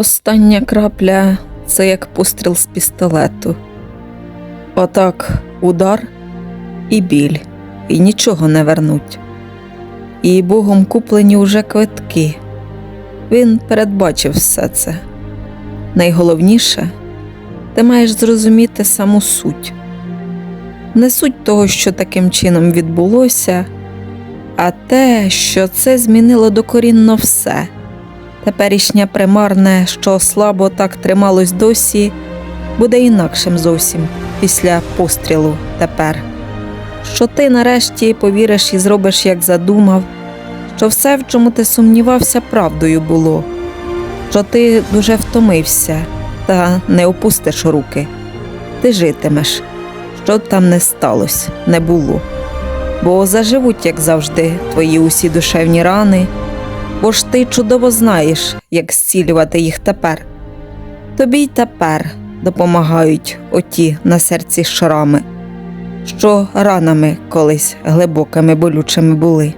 Остання крапля це як постріл з пістолету. Отак удар і біль, і нічого не вернуть. І Богом куплені уже квитки. Він передбачив все це. Найголовніше, ти маєш зрозуміти саму суть. Не суть того, що таким чином відбулося, а те, що це змінило докорінно все. Теперішнє примарне, що слабо так трималось досі, буде інакшим зовсім після пострілу тепер. Що ти нарешті повіриш і зробиш, як задумав, що все, в чому ти сумнівався, правдою було, що ти дуже втомився та не опустиш руки. Ти житимеш, що там не сталося, не було. Бо заживуть, як завжди, твої усі душевні рани, бо ж ти чудово знаєш, як зцілювати їх тепер. Тобі й тепер допомагають оті на серці шрами, що ранами колись глибокими болючими були.